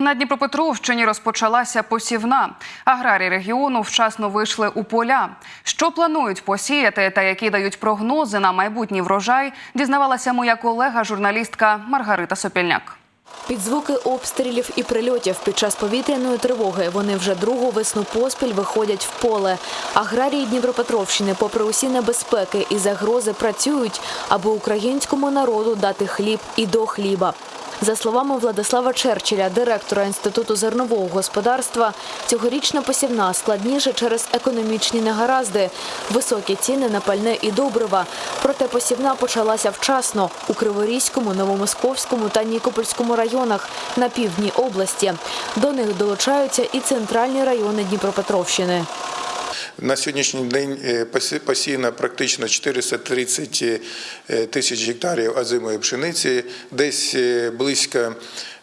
На Дніпропетровщині розпочалася посівна. Аграрії регіону вчасно вийшли у поля. Що планують посіяти та які дають прогнози на майбутній врожай, дізнавалася моя колега, журналістка Маргарита Сопільняк. Під звуки обстрілів і прильотів під час повітряної тривоги вони вже другу весну поспіль виходять в поле. Аграрії Дніпропетровщини, попри усі небезпеки і загрози, працюють, аби українському народу дати хліб і до хліба. За словами Владислава Черчилля, директора Інституту зернового господарства, цьогорічна посівна складніша через економічні негаразди, високі ціни на пальне і добрива. Проте посівна почалася вчасно у Криворізькому, Новомосковському та Нікопольському районах на півдні області. До них долучаються і центральні райони Дніпропетровщини. На сьогоднішній день е, посіяно практично 430 е, тисяч гектарів озимої пшениці, десь е, близько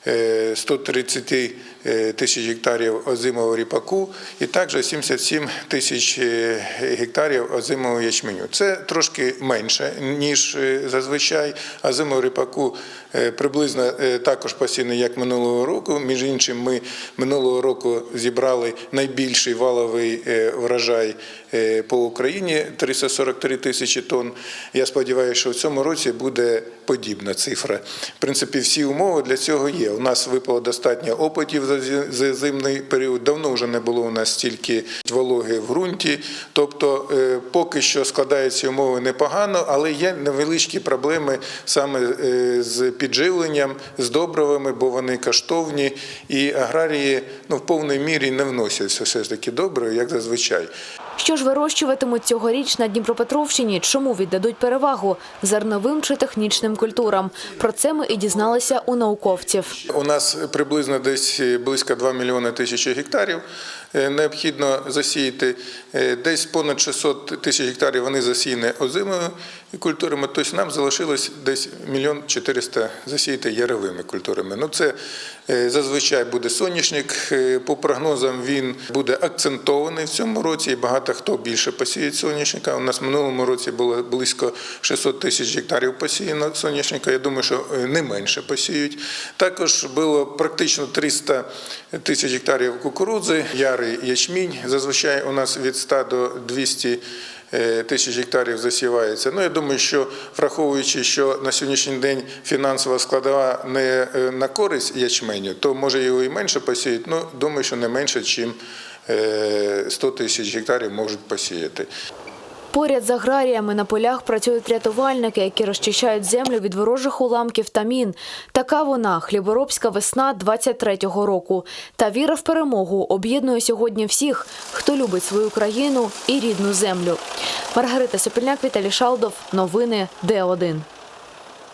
130 е, тисяч гектарів озимого ріпаку і також 77 тисяч е, гектарів озимого ячменю. Це трошки менше, ніж е, зазвичай. Озимого ріпаку е, приблизно е, також посіяно, як минулого року. Між іншим, ми минулого року зібрали найбільший валовий е, врожай е, по Україні 343 тисячі тонн. Я сподіваюся, що в цьому році буде подібна цифра. В принципі, всі умови для цього є. У нас випало достатньо опитів за зимний період. Давно вже не було у нас стільки вологи в ґрунті. Тобто, е, поки що складаються умови непогано, але є невеличкі проблеми саме е, з підживленням, з добривами, бо вони коштовні, і аграрії ну, в повній мірі не вносять все ж таки добре, як зазвичай. Що ж вирощуватимуть цьогоріч на Дніпропетровщині? Чому віддадуть перевагу зерновим чи технічним культурам? Про це ми і дізналися у науковців. У нас приблизно десь близько 2 мільйони тисяч гектарів е, необхідно засіяти. Е, Десь понад 600 тисяч гектарів вони засіяні озимими культурами. Тобто нам залишилось десь мільйон 400 засіяти яровими культурами. Ну це е, зазвичай буде соняшник. Е, По прогнозам він буде акцентований в цьому році. І багато хто більше посіє соняшника. У нас в минулому році було близько 600 тисяч гектарів посіяно соняшника. Я думаю, що е, не менше посіють. Також було практично 300 тисяч гектарів кукурудзи, ярий ячмінь. Зазвичай у нас від 100 до 200 е, тисяч гектарів засівається. Ну, я думаю, що враховуючи, що на сьогоднішній день фінансова складова не е, на користь ячменю, то може його і менше посіють. Ну, думаю, що не менше, ніж 100 тисяч гектарів можуть посіяти. Поряд з аграріями на полях працюють рятувальники, які розчищають землю від ворожих уламків та мін. Така вона хліборобська весна 23-го року. Та віра в перемогу об'єднує сьогодні всіх, хто любить свою країну і рідну землю. Маргарита Сопільняк, Віталій Шалдов. Новини Д1.